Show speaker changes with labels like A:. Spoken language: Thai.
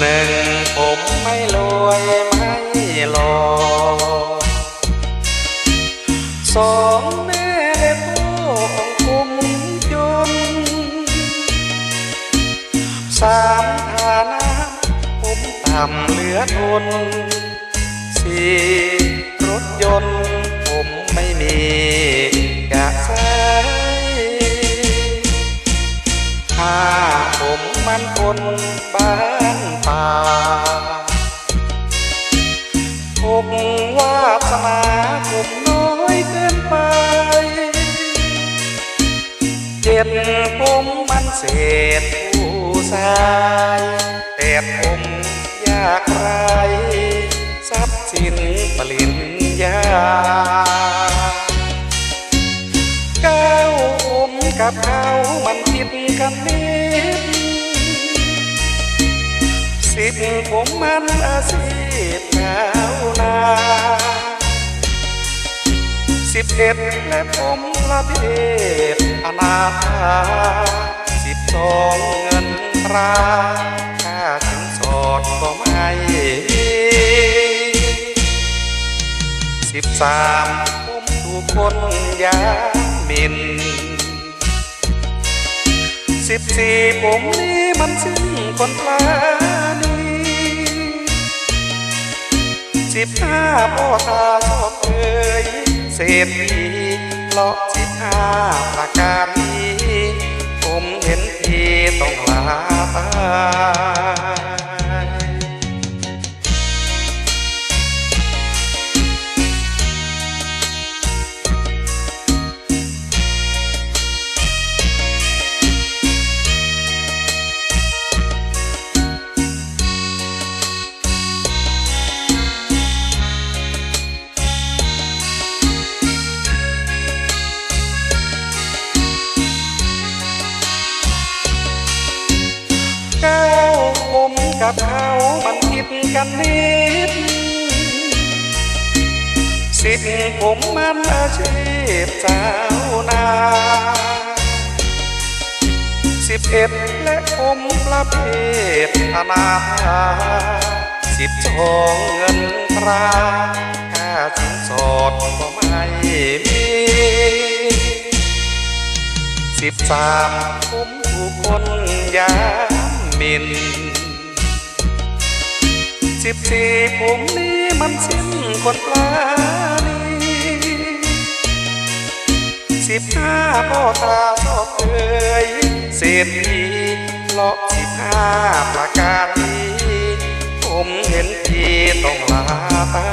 A: หนึ่งผมไม่รวยไม่หล่อสองแม่พ่อของผมจนสามฐานะผมต่ำเหลือทนสี่รถยนต์ผมไม่มีจะใช้ห้าผมมันคนบ้า ดผมมันเศษผู้ชายแปดผมอยากไรทรัพย์สินปริญญาเก้าผมกับเขามันผิดกันนิดสิบผมมันอาชีพชาวนา สิบเอ็ดและผมละเพศอนาถาสิบสองเงินตราค่าสินสอดก็ไม่สิบสามผมถูกคนยาหมินสิบสี่ผมนี่มันสิ้นคนปลานีสิบห้าพ่อตาชอบเอ่ย เศรษฐีเลาะสิบห้าประการนี้ ผมเห็นทีต้องลาตา กับเขามันผิดกันนิดสิทธิ์ผมมันอาชีพสาวนาสิบเอ็ดและผมประเภทอนาสิบสองเงินตราค่าสินสอดก็ไม่มีสิบสามผมถูกคนยามมิน สิบสี่ผมนี้มันสิ้นคนปลานีสิบห้าพ่อตาชอบเคยเศรษฐีเลาะสิบห้าประกาศนี้ผมเห็นทีต้องลาตา